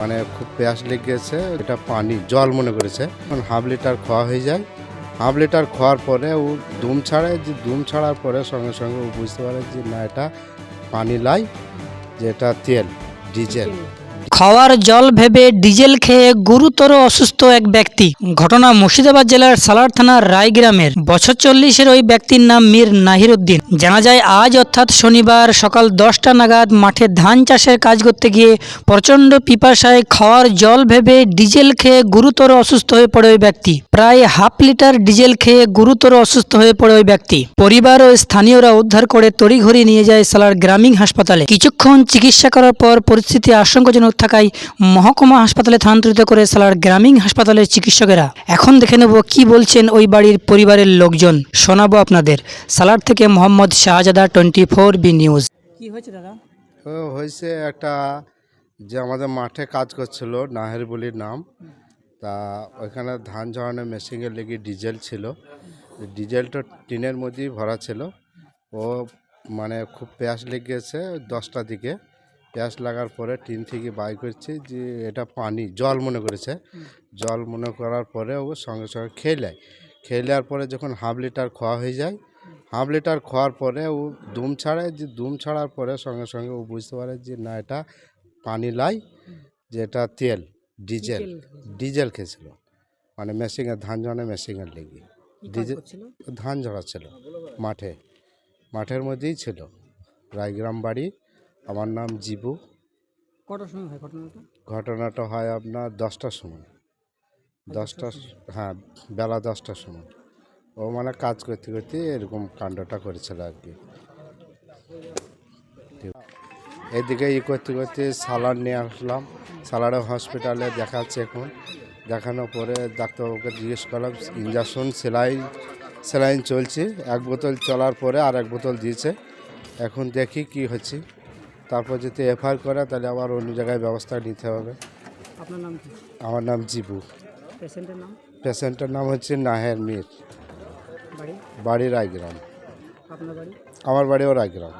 মানে খুব পেঁয়াজ লেগেছে, এটা পানি, জল মনে করেছে। এখন হাফ লিটার খাওয়া হয়ে যায়। হাফ লিটার খাওয়ার পরে ও দুম ছাড়ে যে দুম ছাড়ার পরে সঙ্গে সঙ্গে ও বুঝতে পারে যে না, এটা পানি লাই, যে এটা তেল ডিজেল। খাওয়ার জল ভেবে ডিজেল খেয়ে গুরুতর অসুস্থ এক ব্যক্তি। ঘটনা মুর্শিদাবাদ জেলার সালার থানার রায়গ্রামের। বছর চল্লিশের ওই ব্যক্তির নাম মীর নাহির উদ্দিন জানা যায়, আজ অর্থাৎ শনিবার সকাল দশটা নাগাদ মাঠে ধান চাষের কাজ করতে গিয়ে প্রচণ্ড পিপাসায় খাওয়ার জল ভেবে ডিজেল খেয়ে গুরুতর অসুস্থ হয়ে পড়ে ওই ব্যক্তি। প্রায় হাফ লিটার ডিজেল খেয়ে গুরুতর অসুস্থ হয়ে পড়ে ওই ব্যক্তি। পরিবার ও স্থানীয়রা উদ্ধার করে তড়িঘড়ি নিয়ে যায় সালার গ্রামীণ হাসপাতালে। কিছুক্ষণ চিকিৎসা করার পর পরিস্থিতি আশঙ্কাজনক থাকায় মহকুমা হাসপাতালে স্থানান্তরিত করে সালার গ্রামীণ হাসপাতালের চিকিৎসকেরা। এখন দেখে নেব কি বলছেন ওই বাড়ির পরিবারের লোকজন। শোনাবো আপনাদের। সালার থেকে Mohammad Shahzada twenty four B news. কি হয়েছে দাদা? হয়েছে একটা যে আমাদের মাঠে কাজ করছিল, নাহের বলির নাম। তা ওইখানে ধান ঝরানোর মেশিনের লেগে ডিজেল ছিল। ডিজেলটা টিনের মধ্যেই ভরা ছিল। ও মানে খুব পেঁয়াজ লেগেছে দশটা দিকে। পেঁয়াজ লাগার পরে টিন থেকে বাই করছে যে এটা পানি জল মনে করেছে। জল মনে করার পরে ও সঙ্গে সঙ্গে খেয়ে নেয়। খেয়ে নেওয়ার পরে যখন হাফ লিটার খাওয়া হয়ে যায় হাফ লিটার খাওয়ার পরে ও দুম ছাড়ায় যে দুম ছাড়ার পরে সঙ্গে সঙ্গে ও বুঝতে পারে যে না এটা পানি লাই যে এটা তেল ডিজেল। ডিজেল খেয়েছিল। মানে মেশিনের ধান ঝরানোর মেশিনের লেগে। ডিজেল ধান ঝরাচ্ছিল মাঠে। মাঠের মধ্যেই ছিল। রায়গ্রাম বাড়ি আমার নাম জিবু। কটার সময় হয় ঘটনাটা? ঘটনাটা হয় আপনার দশটার সময়। দশটা হ্যাঁ বেলা দশটার সময়। ও মানে কাজ করতে করতে এরকম কাণ্ডটা করেছিল আর কি। এদিকে ই করতে করতে সালার নিয়ে আসলাম। সালারে হসপিটালে দেখাচ্ছে এখন। দেখানোর পরে ডাক্তারবাবুকে জিজ্ঞেস করলাম ইঞ্জেকশন সেলাইন সেলাইন চলছে? এক বোতল চলার পরে আর এক বোতল দিয়েছে। এখন দেখি কি হচ্ছে। তারপর যদি এফআইআর করে তাহলে আবার অন্য জায়গায় ব্যবস্থা নিতে হবে। আপনার নাম কি? আমার নাম জিবু। পেশেন্টের নাম? পেশেন্টের নাম হচ্ছে নাহের মির। বাড়ি? বাড়ি রায়গ্রাম। আপনার বাড়ি? আমার বাড়িও রায়গ্রাম।